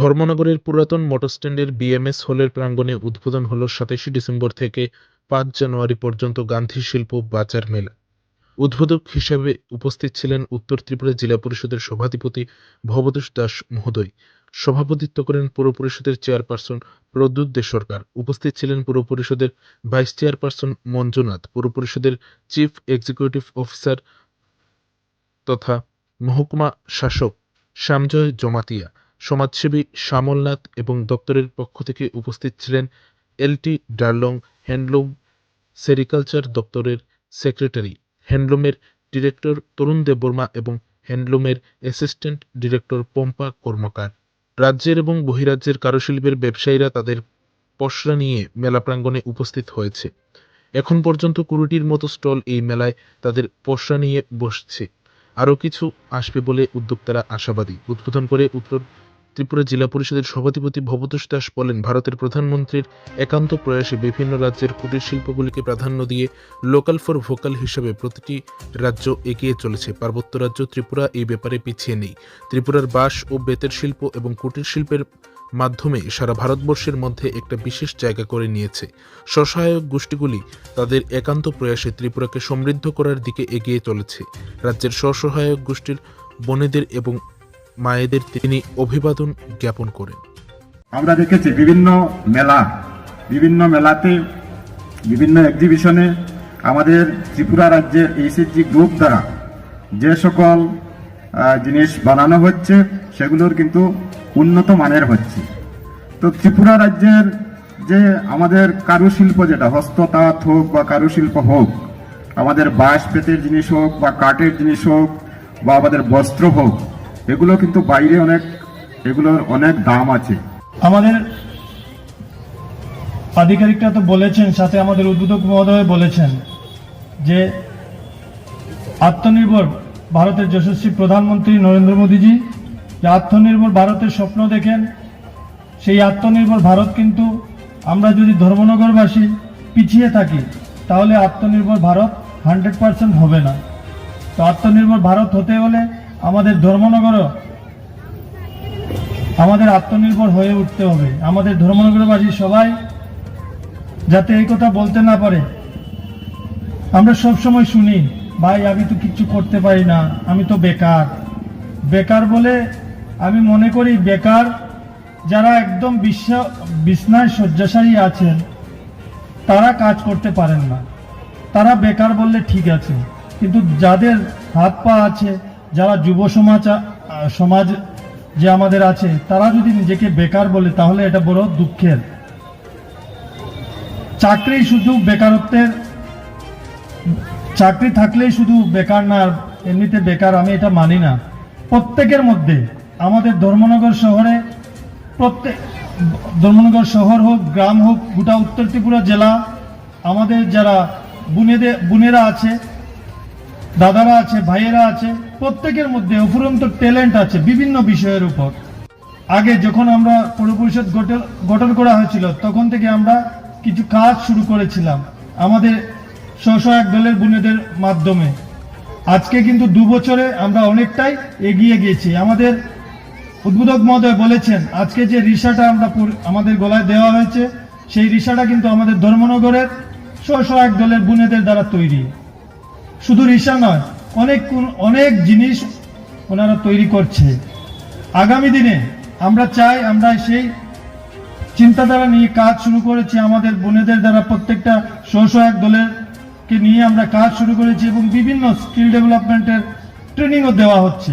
ধর্মনগরের পুরাতন মোটরস্ট্যান্ডের বিএমএস হলের প্রাঙ্গণে উদ্বোধন হলো সাতাশে ডিসেম্বর থেকে পাঁচ জানুয়ারি পর্যন্ত গান্ধী শিল্প বাজার মেলা। উদ্বোধক হিসেবে উপস্থিত ছিলেন উত্তর ত্রিপুরা জেলা পরিষদের সভাধিপতি ভবতোষ দাস মহোদয়। সভাপতিত্ব করেন পুর পরিষদের চেয়ারপারসন প্রদ্যুৎ দে সরকার। উপস্থিত ছিলেন পুর পরিষদের ভাইস চেয়ারপারসন মঞ্জুনাথ, পুর পরিষদের চিফ এক্সিকিউটিভ অফিসার তথা মহকুমা শাসক শ্যামজয় জমাতিয়া সমাজসেবী শ্যামলনাথ এবং দপ্তরের পক্ষ থেকে উপস্থিত ছিলেন এলটি ডার্লং হ্যান্ডলুম, সেরিকালচার দপ্তরের সেক্রেটারি, হ্যান্ডলুমের ডিরেক্টর তরুণ দেববর্মা এবং হ্যান্ডলুমের অ্যাসিস্ট্যান্ট ডিরেক্টর পম্পা কর্মকার। রাজ্যের এবং বহিরাজ্যের কারুশিল্পের ব্যবসায়ীরা তাদের পসরা নিয়ে মেলা প্রাঙ্গণে উপস্থিত হয়েছে। এখন পর্যন্ত কুড়িটির মতো স্টল এই মেলায় তাদের পসরা নিয়ে বসছে। আরও কিছু আসবে বলে উদ্যোক্তারা আশাবাদী। উদ্বোধন করে উত্তর ত্রিপুরা জেলা পরিষদের সভাধিপতি ভবতোষ দাস বলেন, ভারতের প্রধানমন্ত্রীর একান্ত প্রয়াসে বিভিন্ন রাজ্যের কুটির শিল্পগুলিকে প্রাধান্য দিয়ে লোকাল ফর ভোকাল হিসেবে প্রতিটি রাজ্য এগিয়ে চলেছে। পার্বত্য রাজ্য ত্রিপুরা এই ব্যাপারে পিছিয়ে নেই। ত্রিপুরার বাঁশ ও বেতের শিল্প এবং কুটির শিল্পের মাধ্যমে সারা ভারতবর্ষের মধ্যে একটা বিশেষ জায়গা করে নিয়েছে। স্বসহায়ক গোষ্ঠীগুলি তাদের একান্ত প্রয়াসে ত্রিপুরাকে সমৃদ্ধ করার দিকে এগিয়ে চলেছে। রাজ্যের স্বসহায়ক গোষ্ঠীর বনেদের এবং মায়েদের তিনি অভিবাদন জ্ঞাপন করেন। আমরা দেখেছি বিভিন্ন মেলা, বিভিন্ন মেলাতে, বিভিন্ন এক্সিবিশনে আমাদের ত্রিপুরা রাজ্যের এইচএসজি গ্রুপ দ্বারা যে সকল জিনিস বানানো হচ্ছে, সেগুলোর কিন্তু উন্নত মানের হচ্ছে। তো ত্রিপুরা রাজ্যের যে আমাদের কারুশিল্প যেটা, হস্ততাঁত হোক বা কারুশিল্প হোক, আমাদের বাঁশ পেতের জিনিস হোক বা কাঠের জিনিস হোক বা আমাদের বস্ত্র হোক এগুলো কিন্তু বাইরে অনেক, এগুলোর অনেক দাম আছে। আমাদের আধিকারিকরা তো বলেছেন, সাথে আমাদের উদ্বোধক মহোদয় বলেছেন যে আত্মনির্ভর ভারতের যশস্বী প্রধানমন্ত্রী নরেন্দ্র মোদীজি, যে আত্মনির্ভর ভারতের স্বপ্ন দেখেন, সেই আত্মনির্ভর ভারত কিন্তু আমরা যদি ধর্মনগরবাসী পিছিয়ে থাকি, তাহলে আত্মনির্ভর ভারত হান্ড্রেড পার্সেন্ট হবে না। তো আত্মনির্ভর ভারত হতে হলে আমাদের ধর্মনগরও আমাদের আত্মনির্ভর হয়ে উঠতে হবে। আমাদের ধর্মনগরবাসী সবাই যাতে এই কথা বলতে না পারে। আমরা সব সময় শুনি, ভাই, আমি তো কিচ্ছু করতে পারি না, আমি তো বেকার। বেকার বলে আমি মনে করি বেকার যারা একদম বিশ্ব বিছনায় শয্যাশায়ী আছেন, তারা কাজ করতে পারেন না। তারা বেকার বললে ঠিক আছে, কিন্তু যাদের হাত পা আছে যারা যুব সমাজ সমাজ যে আমাদের আছে, তারা যদি নিজেকে বেকার বলে, তাহলে এটা বড় দুঃখের। চাকরি শুধু বেকারত্বের, চাকরি থাকলেই শুধু বেকার না, এমনিতে বেকার, আমি এটা মানি না। প্রত্যেকের মধ্যে, আমাদের ধর্মনগর শহরে প্রত্যেক ধর্মনগর শহর হোক, গ্রাম হোক, গোটা উত্তর ত্রিপুরা জেলা, আমাদের যারা বুনেদের বুনেরা আছে দাদারা আছে, ভাইয়েরা আছে, প্রত্যেকের মধ্যে অফুরন্ত ট্যালেন্ট আছে বিভিন্ন বিষয়ের উপর। আগে যখন আমরা পৌর পরিষদ গঠন- করা হয়েছিল, তখন থেকে আমরা কিছু কাজ শুরু করেছিলাম আমাদের স্বসহায়ক দলের বোনেদের মাধ্যমে। আজকে কিন্তু দু বছরে আমরা অনেকটাই এগিয়ে গিয়েছি। আমাদের উদ্বোধক মহোদয় বলেছেন, আজকে যে রিসাটা আমরা আমাদের গলায় দেওয়া হয়েছে, সেই রিসাটা কিন্তু আমাদের ধর্মনগরের স্বসহায়ক দলের বোনেদের দ্বারা তৈরি। শুধু রিসা নয়, অনেক অনেক জিনিস ওনারা তৈরি করছে। আগামী দিনে আমরা চাই আমরা সেই চিন্তাধারা নিয়ে কাজ শুরু করেছি, আমাদের বোনেদের দ্বারা প্রত্যেকটা স্বসহায়ক দলের নিয়ে আমরা কাজ শুরু করেছি এবং বিভিন্ন স্কিল ডেভেলপমেন্টের ট্রেনিংও দেওয়া হচ্ছে।